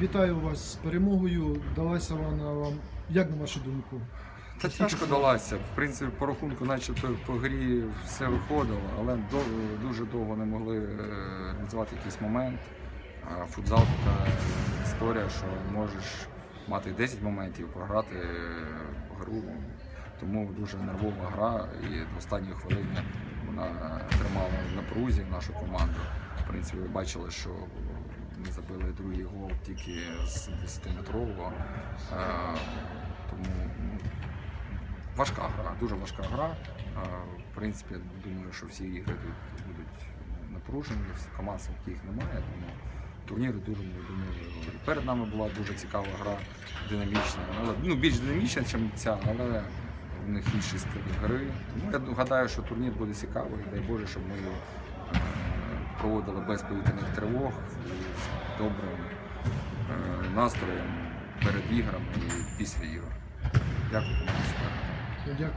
вітаю вас з перемогою. Далася вона вам, як на вашу думку? Та тяжко далася. В принципі, по рахунку, начебто по грі все виходило, але дуже довго не могли реалізувати якийсь момент. Футзал така історія, що можеш мати 10 моментів, програти е, гру. Тому дуже нервова гра і до останньої хвилини вона тримала в напрузі нашу команду. В принципі, ви бачили, що ми забили другий гол тільки з 10-метрового. Е, Тому ну, Важка гра, дуже важка гра. Е, В принципі, думаю, що всі ігри тут будуть напружені, команд яких немає, тому турніри дуже думаю. Перед нами була дуже цікава гра, динамічна. Але, ну, більш динамічна, ніж ця, але в них інший стиль гри. Тому я гадаю, що турнір буде цікавий. Дай Боже, щоб ми його е, проводили без повітряних тривог добрим е, настроєм перед іграми і після ігор. Дякую. Дякую.